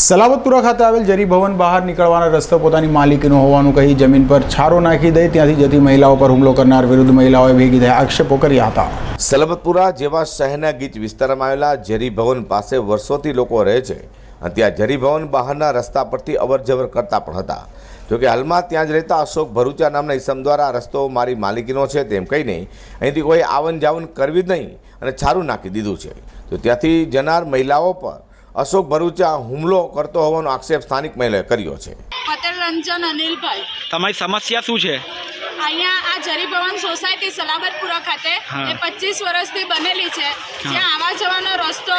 સલાબતપુરા ખાતે આવેલ જરીભવન બહાર નીકળવાનો રસ્તો પોતાની માલિકીનો હોવાનું કહી જમીન પર છારો નાખી દઈ ત્યાંથી જતી મહિલાઓ પર હુમલો કરનાર વિરુદ્ધ મહિલાઓએ ભેગી થઈ આક્ષેપો કર્યા હતા. સલબતપુરા જેવા શહેરના ગીચ વિસ્તારમાં આવેલા જરીભવન પાસે વર્ષોથી લોકો રહે છે અને ત્યાં જરીભવન બહારના રસ્તા પરથી અવરજવર કરતા પણ હતા. જોકે હાલમાં ત્યાં જ રહેતા અશોક ભરૂચા નામના ઇસમ દ્વારા રસ્તો મારી માલિકીનો છે તેમ કહીને અહીંથી કોઈ આવન જાવન કરવી જ નહીં અને છારું નાખી દીધું છે. તો ત્યાંથી જનાર મહિલાઓ પર અશોક ભરૂચા હુમલો કરતો હોવાનો આક્ષેપ સ્થાનિક મહિલાએ કર્યો છે. પટેલ રંજન અનિલભાઈ. તમારી સમસ્યા શું છે? અહીંયા આ જરીભવન સોસાયટી સલાબતપુરા ખાતે એ પચીસ વર્ષથી બનેલી છે. જ્યાં આવા જવાનો રસ્તો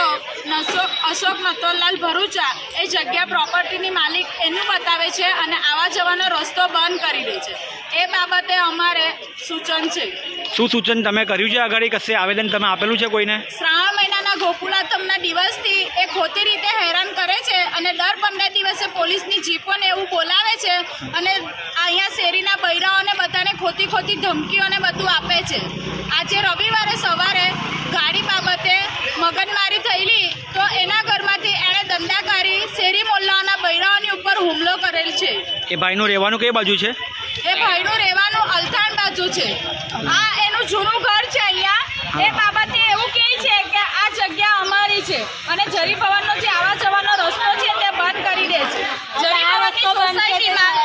નશોક અશોક નતોલાલ ભરૂચા એ જગ્યા પ્રોપર્ટીની માલિક એનું બતાવે છે અને આવા જવાનો રસ્તો બંધ કરી દે છે. એ બાબતે અમારે સૂચન છે. શું સૂચન તમે કર્યું છે? આગળ કશે આવેદન તમે આપેલું છે કોઈને? શ્રાવણ મહિનાના ગોકુલાતમના દિવસથી એ ખોટી રીતે હેરાન કરે છે અને દર પંદર દિવસે પોલીસની જીપોને એવું બોલાવે છે અને અહીંયા શેરીના બૈરાઓને બધાને ખોટી ખોટી ધમકીઓને બધું આપે છે. આજે રવિવારે સવારે ગાડી બાબતે મગજમારી થયેલી તો એના ઘરમાંથી એણે દંડાકારી શેરી મોલ્લાઓના બૈરાઓની ઉપર હુમલો કરેલ છે. એ ભાઈનું રહેવાનું કઈ બાજુ છે? એ ભાઈનું રહેવાનું અલથાણ બાજુ છે. આ એનું જૂનું ઘર છે અહીંયા એ બાબતે એવું કહે છે કે આ જગ્યા અમારી છે અને જરી પવનનો જે આવા જવાનો રસ્તો છે તે બંધ કરી દે છે. જરી ભવનની સોસાયટીમાં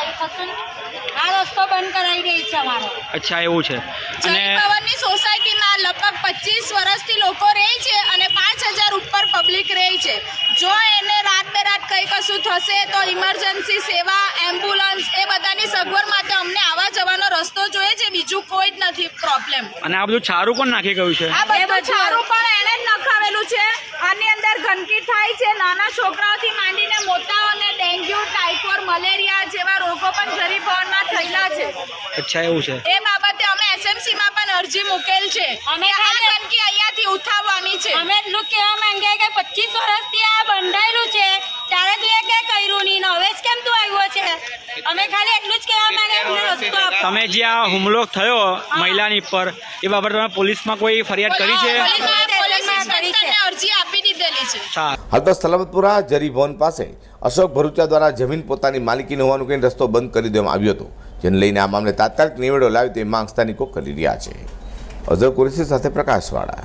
આ રસ્તો બંધ કરાવી દે છે અમારો. અચ્છા એવું છે. અને જરી ભવનની સોસાયટીમાં લગભગ પચીસ વર્ષથી લોકો રહે છે અને પાંચ હજાર ઉપર પબ્લિક રહે છે. જો એને રાત બે રાત કંઈ કશું થશે તો ઇમરજન્સી સેવા એમ્બ્યુલન્સ એ બધાની સગવડ માટે અમને આવા જવાનો રસ્તો જોઈએ છે. બીજું કોઈ જ નથી પ્રોબ્લેમ અને આ બધું છારું કોણ નાખી ગયું છે? આ બધું છારું પણ એને જ નખાવેલું છે આની અંદર ગંદકી થાય છે નાના છોકરાઓથી માંડીને મોટાઓને ડેન્ગ્યુ ટાઇફોઇડ મલેરિયા જેવા રોગો પણ જરી ભવનમાં થયેલા છે. અચ્છા એવું છે. એ બાબતે અમે એસએમસી માં પણ અરજી મૂકેલ છે. અમે આ ગંદકી અહીંયાથી ઉઠાવવાની છે. અમે એટલું કહેવા માંગીએ કે પચીસ વર્ષથી આ બંધાયેલું છે. ત્યારે તું એ કે કર્યું નહીં ને હવે જ કેમ તું આવ્યો છે? અમે ખાલી એટલું જ કહેવા માંગે અમને રસ્તો આપો. તમે જે આ હુમલો થયો મહિલાની પર એ બાબતે તમે પોલીસમાં કોઈ ફરિયાદ કરી છે? છે હાલ તો સલામતપુરા જરીભવન પાસે અશોક ભરૂચા દ્વારા જમીન પોતાની માલિકીનો હોવાનું કહીને રસ્તો બંધ કરી દેવામાં આવ્યો હતો, જેને લઈને આ મામલે તાત્કાલિક નિવેડો લાવી તે માંગ સ્થાનિકો કરી રહ્યા છે. અઝર કુરેશી સાથે પ્રકાશવાળા.